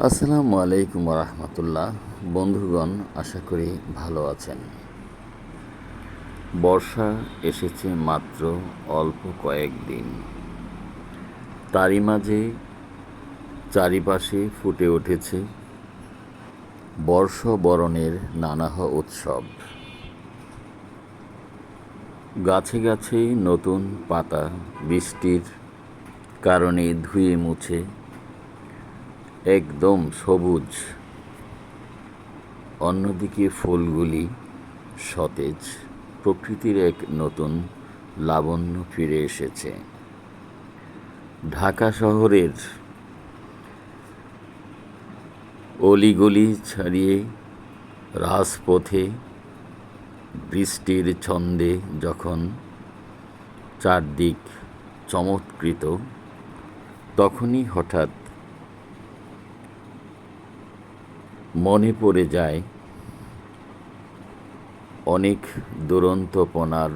আসসালামু আলাইকুম রহমতুল্লাহ বন্ধুগণ, আশা করি ভালো আছেন। বর্ষা এসেছে মাত্র অল্প কয়েকদিন তারই মাঝে চারিপাশে ফুটে উঠেছে বর্ষবরণের নানাহ উৎসব। গাছে গাছে নতুন পাতা, বৃষ্টির কারণে ধুয়ে মুছে একদম সবুজ। অন্যদিকে ফুলগুলি সতেজ। প্রকৃতির এক নতুন লাবণ্য ফিরে এসেছে। ঢাকা শহরের অলিগলি ছাড়িয়ে রাজপথে বৃষ্টির ছন্দে যখন চারদিক চমৎকৃত, তখনই হঠাৎ মনে পড়ে যায় অনেক দুরন্তপনার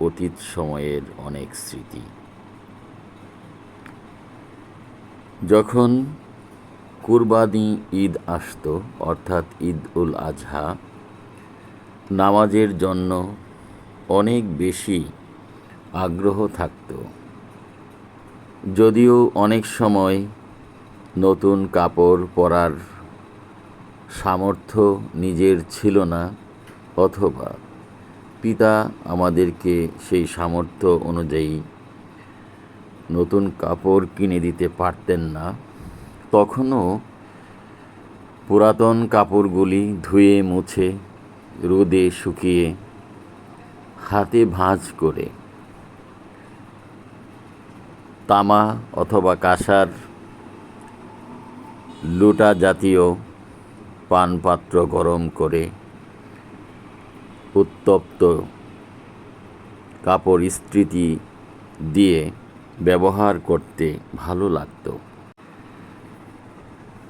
অতীত সময়ের অনেক স্মৃতি। যখন কুরবানি ঈদ আসত, অর্থাৎ ঈদ উল আজহা, নামাজের জন্য অনেক বেশি আগ্রহ থাকত। যদিও অনেক সময় নতুন কাপড় পরার সামর্থ্য নিজের ছিল না, অথবা পিতা আমাদেরকে সেই সামর্থ্য অনুযায়ী নতুন কাপড় কিনে দিতে পারতেন না, তখনও পুরাতন কাপড়গুলি ধুয়ে মুছে, রোদে শুকিয়ে হাতে ভাঁজ করে তামা অথবা কাঁসার লোটা জাতীয় পানপাত্র গরম করে উত্তপ্ত কাপড় ইস্ত্রিতি দিয়ে ব্যবহার করতে ভালো লাগত।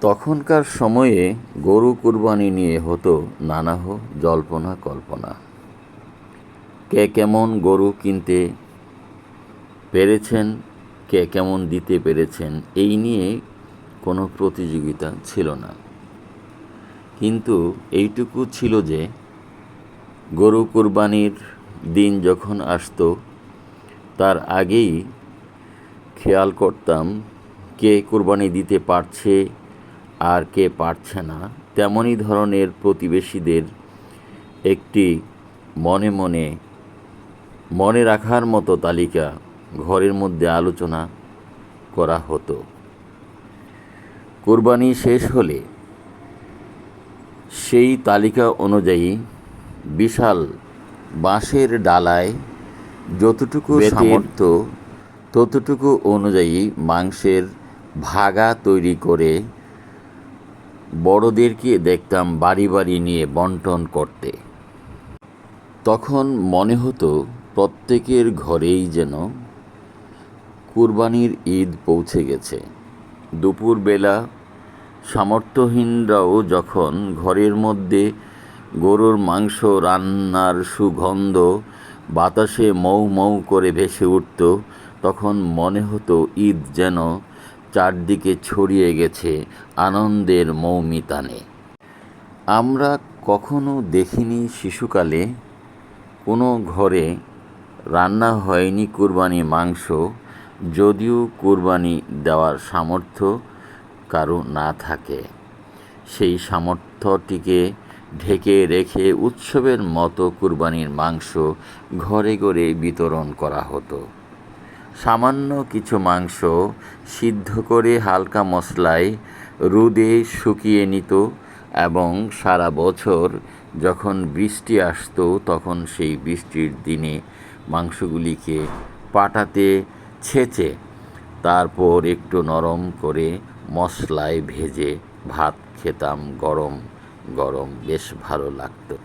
তখনকার সময়ে গরু কুরবানি নিয়ে হতো নানাহ জল্পনা কল্পনা। কে কেমন গরু কিনতে পেরেছেন, কে কেমন দিতে পেরেছেন, এই নিয়ে কোনো প্রতিযোগিতা ছিল না। কিন্তু এইটুকু ছিল যে গরু কুরবানির দিন যখন আসতো, তার আগেই খেয়াল করতাম কে কুরবানি দিতে পারছে আর কে পারছে না। তেমনই ধরনের প্রতিবেশীদের একটি মনে মনে মনে রাখার মতো তালিকা ঘরের মধ্যে আলোচনা করা হতো। কোরবানি শেষ হলে সেই তালিকা অনুযায়ী বিশাল বাঁশের ডালায় যতটুকু সামর্থ্য ততটুকু অনুযায়ী মাংসের ভাগা তৈরি করে বড়দেরকে দেখতাম বাড়ি বাড়ি নিয়ে বন্টন করতে। তখন মনে হতো প্রত্যেকের ঘরেই যেন কুরবানির ঈদ পৌঁছে গেছে। দুপুরবেলা সামর্থ্যহীনরাও যখন ঘরের মধ্যে গরুর মাংস রান্নার সুগন্ধ বাতাসে মৌ মৌ করে ভেসে উঠত, তখন মনে হতো ঈদ যেন চারদিকে ছড়িয়ে গেছে আনন্দের মৌমিতানে। আমরা কখনো দেখিনি শিশুকালে কোনো ঘরে রান্না হয়নি কুরবানি মাংস, যদিও কুরবানি দেওয়ার সামর্থ্য কারও না থাকে। সেই সামর্থ্যটিকে ঢেকে রেখে উৎসবের মতো কুরবানির মাংস ঘরে ঘরে বিতরণ করা হতো। সামান্য কিছু মাংস সিদ্ধ করে হালকা মশলায় রোদে শুকিয়ে নিত এবং সারা বছর যখন বৃষ্টি আসতো তখন সেই বৃষ্টির দিনে মাংসগুলিকে পাটাতে ছেঁচে তারপর একটু নরম করে মশলায় ভেজে ভাত খেতাম গরম গরম বেশ ভালো লাগতো।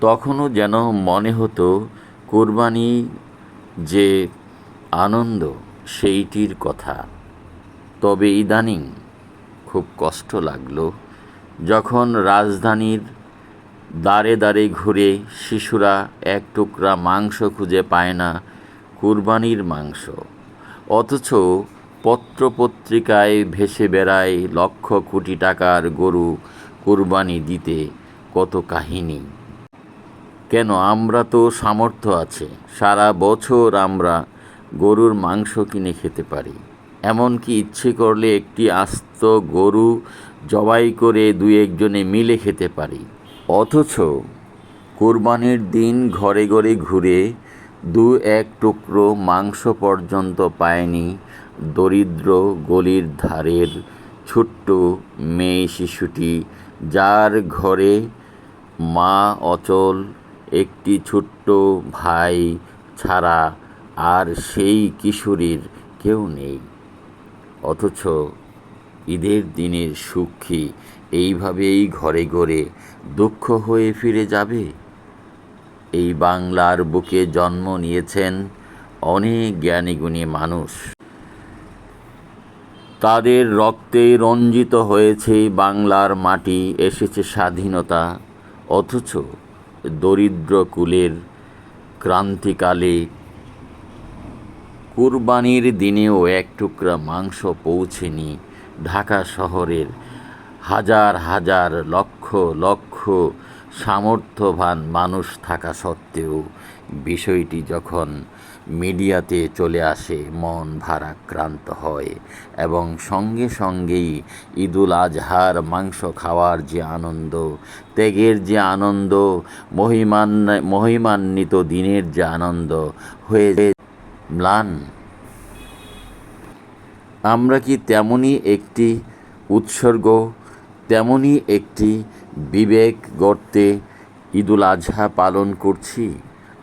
তখনও যেন মনে হতো কোরবানি যে আনন্দ, সেইটির কথা। তবে ইদানিং খুব কষ্ট লাগল। যখন রাজধানীর দাঁড়ে দাঁড়ে ঘুরে শিশুরা এক টুকরা মাংস খুঁজে পায় না কুরবানির মাংস, অথচ পত্রপত্রিকায় ভেসে বেড়ায় লক্ষ কোটি টাকার গরু কুরবানি দিতে কত কাহিনী? কেন আমরা তো সামর্থ্য আছে, সারা বছর আমরা গরুর মাংস কিনে খেতে পারি। এমনকি ইচ্ছে করলে একটি আস্ত গরু জবাই করে দু একজনে মিলে খেতে পারি। অথচ কোরবানির দিন ঘরে ঘরে ঘুরে দু এক টুকরো মাংস পর্যন্ত পায়নি দরিদ্র গলির ধারের ছোট্ট মেয়ে শিশুটি, যার ঘরে মা অচল, একটি ছোট্ট ভাই ছাড়া আর সেই কিশোরীর কেউ নেই। অথচ ঈদের দিনের সুখ এইভাবেই ঘরে ঘরে দুঃখ হয়ে ফিরে যাবে। এই বাংলার বুকে জন্ম নিয়েছেন অনেক জ্ঞানীগুণী মানুষ। তাদের রক্তে রঞ্জিত হয়েছে বাংলার মাটি, এসেছে স্বাধীনতা। অথচ দরিদ্র কুলের ক্রান্তিকালে কুরবানির দিনেও এক টুকরা মাংস পৌঁছেনি ঢাকা শহরের হাজার হাজার লক্ষ লক্ষ সামর্থ্যবান মানুষ থাকা সত্ত্বেও। বিষয়টি যখন মিডিয়াতে চলে আসে, মন ভারাক্রান্ত হয় এবং সঙ্গে সঙ্গেই ঈদুল আজহার মাংস খাওয়ার যে আনন্দ, ত্যাগের যে আনন্দ, মহিমান মহিমান্বিত দিনের যে আনন্দ হয়ে ম্লান। আমরা কি তেমনই একটি উৎসর্গ তেমনই একটি বিবেক গর্তে ঈদুল আজহা পালন করছি?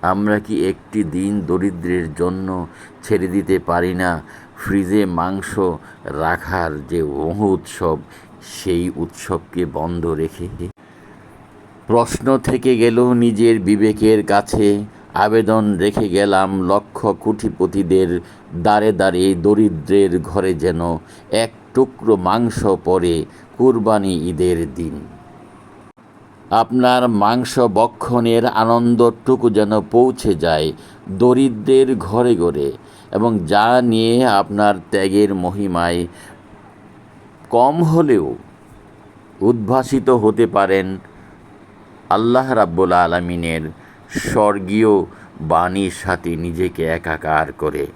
আমরা কি একটি দিন দরিদ্রের জন্য ছেড়ে দিতে পারি না? ফ্রিজে মাংস রাখার যে বহু উৎসব, সেই উৎসবকে বন্ধ রেখে। প্রশ্ন থেকে গেল নিজের বিবেকের কাছে। আবেদন রেখে গেলাম লক্ষ কোটিপতিদের দ্বারে দ্বারে দরিদ্রের ঘরে যেন এক টুকরো মাংস পরে কুরবানি ঈদের দিন। আপনার মাংস বক্ষণের আনন্দটুকু যেন পৌঁছে যায় দরিদ্রের ঘরে ঘরে এবং যা নিয়ে আপনার ত্যাগের মহিমায় কম হলেও উদ্ভাসিত হতে পারেন আল্লাহ রাব্বুল আলমিনের স্বর্গীয় বাণীর সাথে নিজেকে একাকার করে।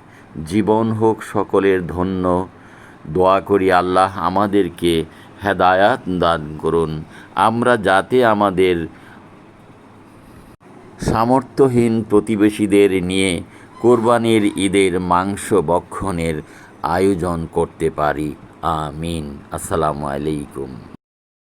জীবন হোক সকলের ধন্য। দোয়া করি আল্লাহ আমাদেরকে হেদায়াত দান করুন। আমরা যাতে আমাদের সামর্থ্যহীন প্রতিবেশীদের নিয়ে কোরবানির ঈদের মাংস বক্ষণের আয়োজন করতে পারি। আমিন। আসসালামু আলাইকুম।